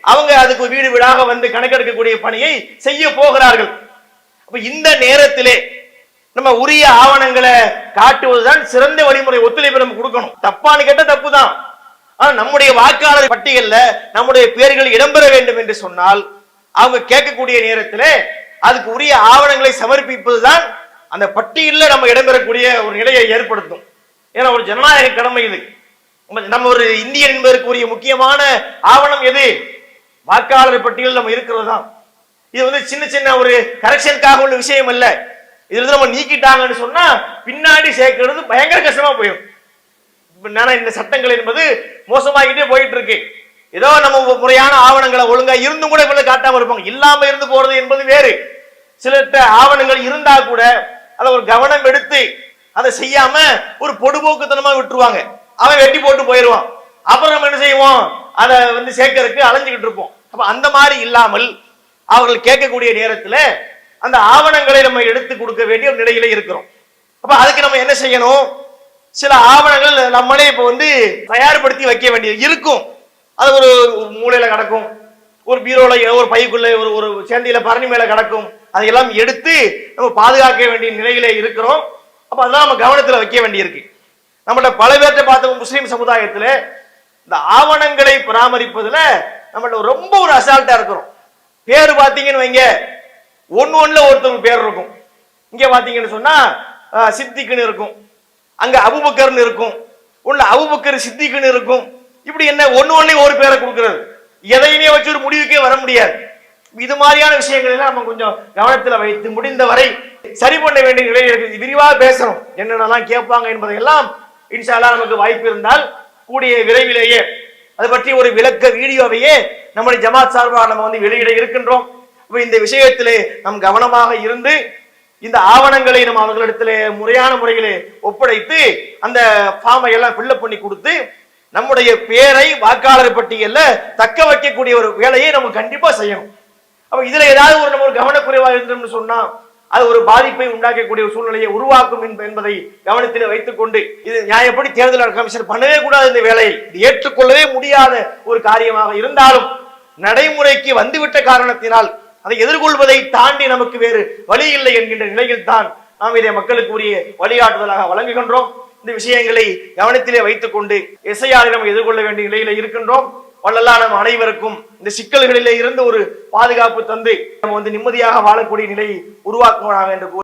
அவங்க அதுக்கு வீடு வீடாக வந்து கணக்கெடுக்கக்கூடிய பணியை செய்ய போகிறார்கள். அப்ப இந்த நேரத்திலே நம்ம உரிய ஆவணங்களை காட்டுவதுதான் சிறந்த வழிமுறை ஒத்துழைப்பு நம்ம கொடுக்கணும். தப்பான்னு கேட்ட தப்பு தான் ஆனா நம்முடைய வாக்காளர் பட்டியல்ல நம்முடைய பேர்கள் இடம்பெற வேண்டும் என்று சொன்னால் அவங்க கேட்கக்கூடிய நேரத்தில் அதுக்கு உரிய ஆவணங்களை சமர்ப்பிப்பதுதான் அந்த பட்டியல்ல நம்ம இடம்பெறக்கூடிய ஒரு நிலையை ஏற்படுத்தும். ஏன்னா ஒரு ஜனநாயக கடமை இது. நம்ம- நம்ம ஒரு இந்தியன் என்பதற்குரிய முக்கியமான ஆவணம் எது? வாக்காளர் பட்டியல் நம்ம இருக்கிறது தான் இது வந்து சின்ன சின்ன ஒரு கரெக்ஷனுக்காக உள்ள விஷயம் இல்லை இதுல இருந்து நம்ம நீக்கிட்டாங்கன்னு சொன்னா பின்னாடி சேர்க்கிறது பயங்கர கஷ்டமா போயிடும். என்னன்னா இந்த சட்டங்கள் என்பது மோசமாகிட்டே போயிட்டு இருக்கு ஏதோ நம்ம முறையான ஆவணங்களை ஒழுங்கா இருந்தும் கூட இவ்வளவு காட்டாம இருப்பாங்க. இல்லாம இருந்து போறது என்பது வேறு. சில ஆவணங்கள் இருந்தா கூட அதை ஒரு கவனம் எடுத்து அதை செய்யாம ஒரு பொடுபோக்குத்தனமா விட்டுருவாங்க. அவன் வெட்டி போட்டு போயிடுவான். அப்புறம் நம்ம என்ன செய்வோம்? அதை வந்து சேர்க்கறதுக்கு அலைஞ்சுக்கிட்டு இருப்போம். அப்ப அந்த மாதிரி இல்லாமல் அவர்கள் கேட்கக்கூடிய நேரத்தில் அந்த ஆவணங்களை நம்ம எடுத்து கொடுக்க வேண்டிய ஒரு நிலையில இருக்கிறோம். அப்ப அதுக்கு நம்ம என்ன செய்யணும்? சில ஆவணங்கள் நம்மளே இப்ப வந்து தயார்படுத்தி வைக்க வேண்டியது இருக்கும். அது ஒரு மூலையில கிடக்கும். ஒரு பீரோல ஒரு பைக்குள்ள ஒரு ஒரு சேந்தியில பரணி மேல கிடக்கும். அதையெல்லாம் எடுத்து நம்ம பாதுகாக்க வேண்டிய நிலையில இருக்கிறோம். அப்ப அதெல்லாம் நம்ம கவனத்துல வைக்க வேண்டியிருக்கு. நம்மள்ட்ட பல பேர்ட்ட பார்த்த முஸ்லீம் சமுதாயத்துல இந்த ஆவணங்களை பராமரிப்பதுல நம்மள ரொம்ப ஒரு அசால்ட்டா இருக்கிறோம் பேர் பாத்தீங்கன்னு வைங்க. ஒன்னு ஒண்ணுல ஒருத்தருக்கு பேர் இருக்கும். இங்க பாத்தீங்கன்னு சொன்னா சித்திக்குன்னு இருக்கும். அங்க அபுபக்கர்னு இருக்கும். உள்ள அபுபக்கர் சித்திக்குன்னு இருக்கும். இப்படி என்ன ஒண்ணு ஒண்ணுலயும் ஒரு பேரை கொடுக்கறது? எதையுமே வச்சு ஒரு முடிவுக்கே வர முடியாது. இது மாதிரியான விஷயங்கள் எல்லாம் நம்ம கொஞ்சம் கவனத்துல வைத்து முடிந்த வரை சரி பண்ண வேண்டிய நிலையில் இருக்குது விரிவாக பேசுகிறோம் என்னென்னலாம் கேட்பாங்க என்பதையெல்லாம் இன்ஷா நமக்கு வாய்ப்பு இருந்தால் கூடிய விரைவிலேயே அது பற்றி ஒரு விளக்க வீடியோவையே நம்முடைய ஜமாத் சார்பாக நம்ம வந்து வெளியிட இருக்கின்றோம். இந்த விஷயத்திலே நம் கவனமாக இருந்து இந்த ஆவணங்களை நம்ம அவர்களிடத்துல முறையான முறையிலே ஒப்படைத்து அந்த ஃபார்மை எல்லாம் ஃபில்லப் பண்ணி கொடுத்து நம்முடைய பேரை வாக்காளர் பட்டியல்ல தக்க வைக்கக்கூடிய ஒரு வேலையை நம்ம கண்டிப்பா செய்யணும். அப்ப இதுல ஏதாவது ஒரு நம்ம ஒரு கவனக்குறைவா இருந்தோம்னு சொன்னா அது ஒரு பாதிப்பை உண்டாக்கக்கூடிய சூழ்நிலையை உருவாக்கும் என்பதை கவனத்தில் வைத்துக் கொண்டு இது நியாயப்படி தேர்தல் கமிஷன் பண்ணவே கூடாது இந்த வேலையை இது ஏற்றுக்கொள்ளவே முடியாத ஒரு காரியமாக இருந்தாலும் நடைமுறைக்கு வந்துவிட்ட காரணத்தினால் அதை எதிர்கொள்வதை தாண்டி நமக்கு வேறு வழி இல்லை என்கின்ற நிலையில் தான் நாம் இதை மக்களுக்கு உரிய வழிகாட்டுதலாக வழங்குகின்றோம். இந்த விஷயங்களை கவனத்திலே வைத்துக் கொண்டு எஸ்ஐஆரை நம்ம எதிர்கொள்ள வேண்டிய நிலையில இருக்கின்றோம். வள்ளலா நம் அனைவருக்கும் இந்த சிக்கல்களிலே இருந்து ஒரு பாதுகாப்பு தந்து நம்ம வந்து நிம்மதியாக வாழக்கூடிய நிலையை உருவாக்குவானாக என்று கூறி